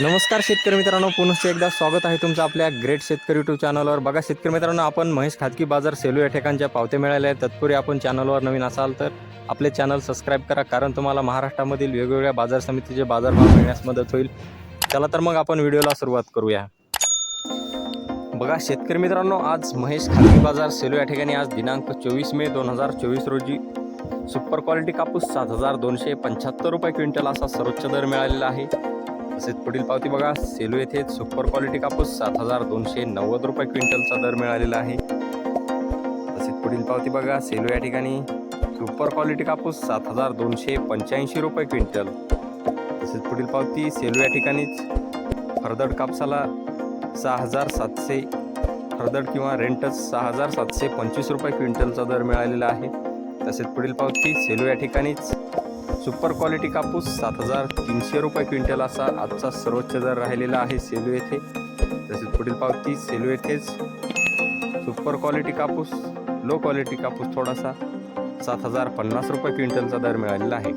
नमस्कार शेतकरी मित्रांनो पुनश्च एकदा स्वागत आहे तुमचं आपल्या ग्रेट शेतकरी यूट्यूब चॅनलवर. बघा शेतकरी मित्रांनो आपण महेश खाजगी बाजार सेलू या ठिकाणच्या पावते मिळाल्या आहेत. तत्पूर्वी आपण चॅनलवर नवीन असाल तर आपले चॅनल सबस्क्राईब करा कारण तुम्हाला महाराष्ट्रामधील वेगवेगळ्या बाजार समितीचे बाजारभाव मिळण्यास मदत होईल. चला तर मग आपण व्हिडिओला सुरुवात करूया. बघा शेतकरी मित्रांनो आज महेश खाजगी बाजार सेलू या ठिकाणी आज दिनांक चोवीस मे दोन हजार चोवीस रोजी सुपर क्वालिटी कापूस सात हजार दोनशे पंच्याहत्तर रुपये क्विंटल असा सर्वोच्च दर मिळालेला आहे. तसेच पुढील पावती बघा. सेलू येथे सुपर क्वालिटी कापूस सात हजार दोनशे नव्वद रुपये क्विंटलचा दर मिळालेला आहे. तसेच पुढील पावती बघा. सेलू या ठिकाणी सुपर क्वालिटी कापूस सात हजार दोनशे पंच्याऐंशी रुपये क्विंटल. तसेच पुढील पावती सेलू या ठिकाणीच फरदड कापसाला सहा हजार सातशे फरदड किंवा रेंटच सहा हजार सातशे पंचवीस रुपये क्विंटलचा दर मिळालेला आहे. तसेच पुढील पावती सेलू या ठिकाणीच सुपर क्वालिटी कापूस सात हजार तीनशे रुपये क्विंटल असा आजचा सर्वोच्च दर राहिलेला आहे सेलू येथे. तसेच पुढील पावती सेलू येथेच. सुपर क्वालिटी कापूस लो क्वालिटी कापूस थोडासा सात हजार पन्नास रुपये क्विंटलचा दर मिळालेला आहे.